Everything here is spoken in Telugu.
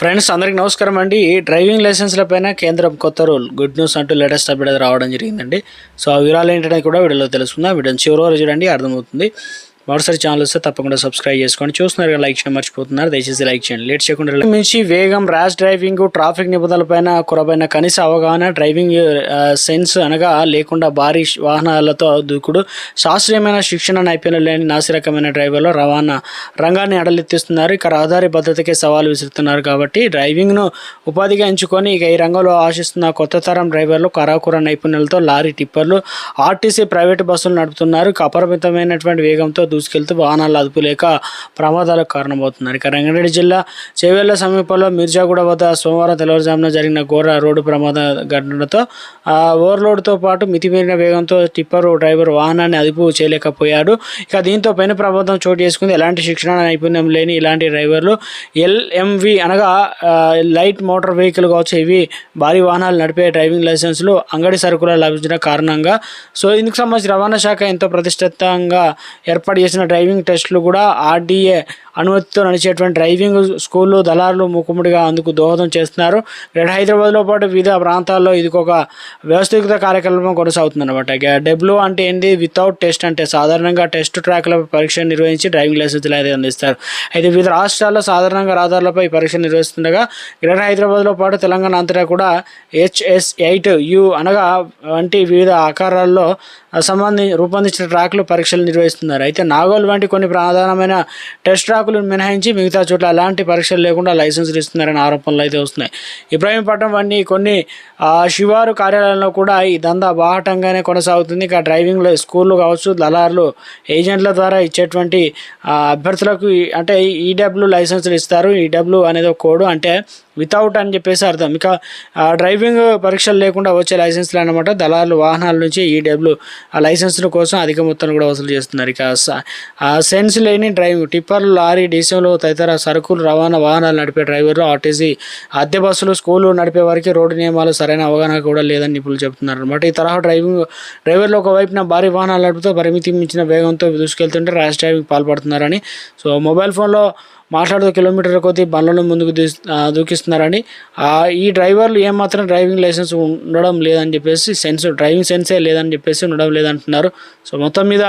ఫ్రెండ్స్ అందరికీ నమస్కారం అండి. ఈ డ్రైవింగ్ లైసెన్స్ల పైన కేంద్రం కొత్త రూల్ గుడ్ న్యూస్ అంటూ లేటెస్ట్ అప్డేట్ రావడం జరిగిందండి. సో ఆ వివరాలు ఏంటనేది కూడా వీడియోలో తెలుసుకుందాం. వీడియో చివరి వరకు చూడండి అర్థమవుతుంది. మరోసారి ఛానల్ వస్తే తప్పకుండా సబ్స్క్రైబ్ చేసుకోండి. చూస్తున్నారు లైక్ చేయడం మర్చిపోతున్నారు. దయచేసి లైక్ చేయండి. లేట్ చేయకుండా మించి వేగం ర్యాష్ డ్రైవింగ్ ట్రాఫిక్ నిబంధనలపైన కురపైన కనీస అవగాహన డ్రైవింగ్ సెన్స్ అనగా లేకుండా భారీ వాహనాలతో దూకుడు. శాస్త్రీయమైన శిక్షణ నైపుణ్యం లేని నాసిరకమైన డ్రైవర్లు రవాణా రంగాన్ని అడలెత్తిస్తున్నారు. ఇక రహదారి భద్రతకే సవాలు విసురుతున్నారు కాబట్టి డ్రైవింగ్ను ఉపాధిగా ఎంచుకొని ఇక ఈ రంగంలో ఆశిస్తున్న కొత్త తరం డ్రైవర్లు కరాకుర నైపుణ్యాలతో లారీ టిప్పర్లు ఆర్టీసీ ప్రైవేటు బస్సులు నడుపుతున్నారు. ఇక అపరిమితమైనటువంటి వేగంతో దూసుకెళ్తూ వాహనాలు అదుపు లేక ప్రమాదాలకు కారణమవుతున్నారు. ఇక రంగారెడ్డి జిల్లా చేవెళ్ళ సమీపంలో మిర్జాగూడ వద్ద సోమవారం తెల్లవారుజామున జరిగిన ఘోర రోడ్డు ప్రమాద ఘటనతో ఆ, ఓవర్లోడ్తో పాటు మితిమీరిన వేగంతో టిప్పర్ డ్రైవర్ వాహనాన్ని అదుపు చేయలేకపోయాడు. ఇక దీంతో పైన ప్రమాదం చోటు చేసుకుంది. ఎలాంటి శిక్షణ నైపుణ్యం లేని ఇలాంటి డ్రైవర్లు ఎల్ఎంవి అనగా లైట్ మోటార్ వెహికల్ కావచ్చు ఇవి భారీ వాహనాలు నడిపే డ్రైవింగ్ లైసెన్సులు అంగడి సరుకులు లభించిన కారణంగా. సో ఇందుకు సంబంధించి రవాణా శాఖ ఎంతో ప్రతిష్టంగా ఏర్పాటు చేసిన డ్రైవింగ్ టెస్టులు కూడా ఆర్డీఏ అనుమతితో నడిచేటువంటి డ్రైవింగ్ స్కూళ్ళు దళారులు ముక్కుముడిగా అందుకు దోహదం చేస్తున్నారు. రెండు హైదరాబాద్లో పాటు వివిధ ప్రాంతాల్లో ఇది ఒక వ్యవస్థీకృత కార్యక్రమం కొనసాగుతుంది అనమాట డబ్ల్యూ అంటే ఏంటి వితౌట్ టెస్ట్ అంటే సాధారణంగా టెస్ట్ ట్రాక్ల పరీక్ష నిర్వహించి డ్రైవింగ్ లైసెన్స్లు అయితే అందిస్తారు. అయితే వివిధ రాష్ట్రాల్లో సాధారణంగా రహదారులపై పరీక్ష నిర్వహిస్తుండగా గ్రేటర్ హైదరాబాద్లో పాటు తెలంగాణ అంతటా కూడా హెచ్ఎస్ ఎయిట్ యు అనగా వంటి వివిధ ఆకారాల్లో సంబంధించి రూపొందించిన ట్రాక్లు పరీక్షలు నిర్వహిస్తున్నారు. అయితే నాగోల్ వంటి కొన్ని ప్రధానమైన టెస్ట్ ట్రాకులు మినహాయించి మిగతా చోట్ల ఎలాంటి పరీక్షలు లేకుండా లైసెన్సులు ఇస్తున్నారనే ఆరోపణలు అయితే వస్తున్నాయి. ఇబ్రాహీంపట్నం వంటి కొన్ని శివారు కార్యాలయంలో కూడా ఈ దందా బాహటంగానే కొనసాగుతుంది. ఇక డ్రైవింగ్లో స్కూళ్ళు కావచ్చు దళారులు ఏజెంట్ల ద్వారా ఇచ్చేటువంటి అభ్యర్థులకు అంటే ఈడబ్ల్యూ లైసెన్సులు ఇస్తారు. ఈడబ్ల్యూ అనేది ఒక కోడ్ అంటే వితౌట్ అని చెప్పేసి అర్థం. ఇక ఆ, డ్రైవింగ్ పరీక్షలు లేకుండా వచ్చే లైసెన్స్లు అనమాట దళారులు వాహనాల నుంచి ఈడబ్ల్యూ ఆ లైసెన్సుల కోసం అధిక మొత్తాన్ని కూడా వసూలు చేస్తున్నారు. ఇక సెన్స్ లేని డ్రైవింగ్ టిప్పర్లు లారీ డీసీలు తదితర సరుకులు రవాణా వాహనాలు నడిపే డ్రైవర్లు ఆర్టీసీ అద్దె బస్సులు స్కూలు నడిపే వారికి రోడ్డు నియమాలు సరైన అవగాహన కూడా లేదని నిపుణులు చెబుతున్నారు అనమాట ఈ తరహా డ్రైవింగ్ డ్రైవర్లు ఒకవైపున భారీ వాహనాలు నడుపుతూ పరిమితి మించిన వేగంతో దూసుకెళ్తుంటే ర్యాష్ డ్రైవింగ్ పాల్పడుతున్నారని. సో మొబైల్ ఫోన్లో మాట్లాడుతూ కిలోమీటర్ కొద్దీ బండ్లను ముందుకు దూ దూకిస్తున్నారని. ఈ డ్రైవర్లు ఏమాత్రం డ్రైవింగ్ లైసెన్స్ ఉండడం లేదని చెప్పేసి సెన్స్ డ్రైవింగ్ సెన్సే లేదని చెప్పేసి ఉండడం లేదంటున్నారు. సో మొత్తం మీద